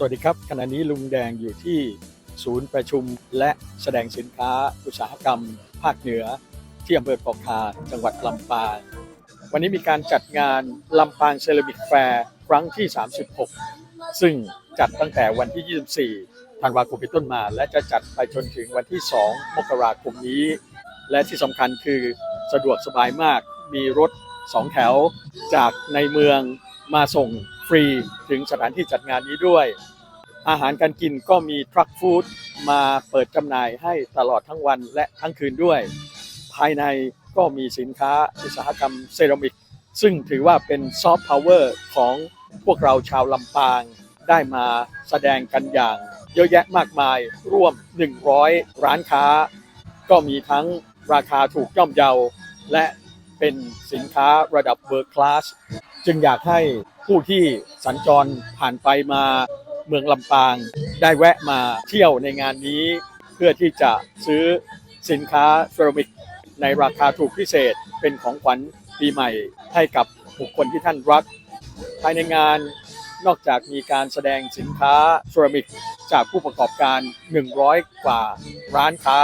สวัสดีครับ ขณะนี้ลุงแดงอยู่ที่ศูนย์ประชุมและแสดงสินค้าอุตสาหกรรม ภาคเหนือ ที่อำเภอปอกคาจังหวัดลำปาง วันนี้มีการจัดงานลำปางเซรามิกแฟร์ครั้งที่ 36 ซึ่งจัดตั้งแต่วันที่ 24ธันวาคมเป็นต้นมา และจะจัดไปจนถึงวันที่ 2 มกราคมนี้ และที่สำคัญคือสะดวกสบายมาก มีรถ2แถวจากในเมืองมาส่งฟรีถึงสถานที่จัดงานนี้ด้วย อาหารการกินก็มีทรัคฟู้ดมาเปิดจำหน่ายให้ตลอดทั้งวันและทั้งคืนด้วย ภายในก็มีสินค้าอุตสาหกรรมเซรามิก ซึ่งถือว่าเป็นซอฟต์พาวเวอร์ของพวกเราชาวลำปาง ได้มาแสดงกันอย่างเยอะแยะมากมายร่วม 100 ร้านค้า ก็มีทั้งราคาถูกย่อมเยา และเป็นสินค้าระดับเวิร์คลาสจึงอยากให้ผู้ที่สัญจรผ่านไปมา เมืองลำปาง ได้แวะมาเที่ยวในงานนี้ เพื่อที่จะซื้อสินค้าเซรามิกในราคาถูกพิเศษเป็นของขวัญปีใหม่ให้กับบุคคลที่ท่านรัก ภายในงานนอกจากมีการแสดงสินค้าเซรามิกจากผู้ประกอบการ 100 กว่าร้านค้า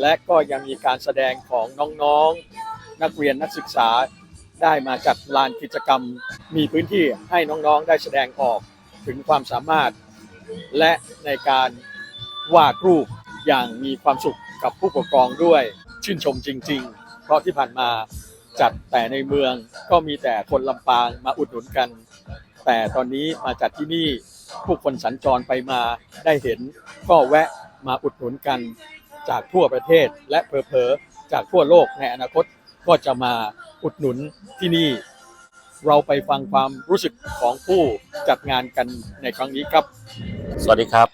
และก็ยังมีการแสดงของน้องๆ นักเรียนนักศึกษาได้มาจัดลานกิจกรรม มีพื้นที่ให้น้องๆ ได้แสดงออก ถึงความสามารถ และในการวาดรูปอย่างมีความสุขกับผู้ปกครองด้วย ชื่นชมจริง ๆ เพราะที่ผ่านมาจัดแต่ในเมืองก็มีแต่คนลำปางมาอุดหนุนกัน แต่ตอนนี้มาจัดที่นี่ผู้คนสัญจรไปมาได้เห็น ก็แวะมาอุดหนุนกันจากทั่วประเทศและเพอเพอๆจากทั่วโลกในอนาคตก็จะมาอุดหนุนที่นี่ เราไปฟังความรู้สึกของผู้จัดงานกันในครั้งนี้ครับ สวัสดีครับ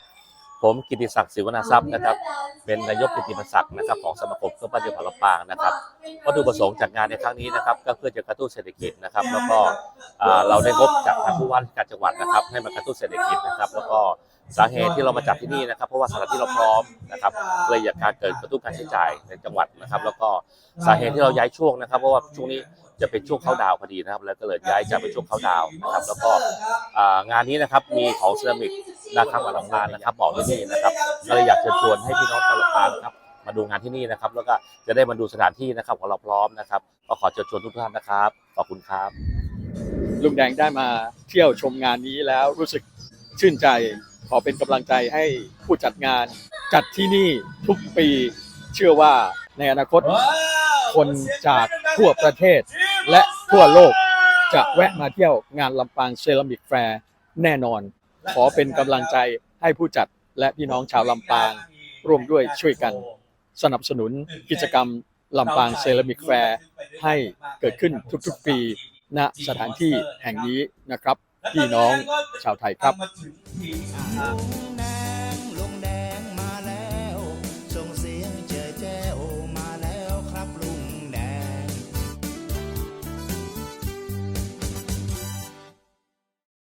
ผมกิติศักดิ์ศิวนาทรัพย์นะครับ เป็นนายกกิติมศักดิ์นะครับของสมาคมเครื่องปั้นดินเผาลำปางนะครับวัตถุประสงค์จากงานในครั้งนี้นะครับ ก็เพื่อจะกระตุ้นเศรษฐกิจนะครับ แล้วก็เราได้งบจากทางผู้ว่าราชการจังหวัดนะครับ ให้มากระตุ้นเศรษฐกิจนะครับ แล้วก็สาเหตุที่เรามาจัดที่นี่นะครับ เพราะว่าสถานที่เราพร้อมนะครับเลยอยากการเกิดกระตุ้นการใช้จ่ายในจังหวัดนะครับ แล้วก็สาเหตุที่เราย้ายช่วงนะครับ เพราะว่าช่วงนี้ จะเป็นช่วงเข้าดาวน์พอดีนะครับ แล้วก็เลยย้ายจากเป็นช่วงเข้าดาวน์นะครับ แล้วก็อ่างานนี้นะครับมีของเซรามิกนะครับมาลำปางนะครับบอกที่นี่นะครับก็เลยอยากเชิญชวนให้พี่น้องชาวลำปางนะครับมาดูงานที่นี่นะครับ แล้วก็จะได้มาดูสถานที่นะครับของเราพร้อมนะครับ ก็ขอเชิญชวนทุกท่านนะครับขอบคุณครับลุงแดงได้มาเที่ยวชมงานนี้แล้วรู้สึกชื่นใจ ขอเป็นกำลังใจให้ผู้จัดงาน จัดที่นี่ทุกปีเชื่อว่าในอนาคตคนจากทั่วประเทศ และทั่วโลกจะแวะมาเที่ยวงานลำปางเซรามิกแฟร์แน่นอน ขอเป็นกำลังใจให้ผู้จัดและพี่น้องชาวลำปาง ร่วมด้วยช่วยกัน สนับสนุนกิจกรรมลำปางเซรามิกแฟร์ให้เกิดขึ้นทุกๆปี ณสถานที่แห่งนี้นะครับ พี่น้องชาวไทยครับ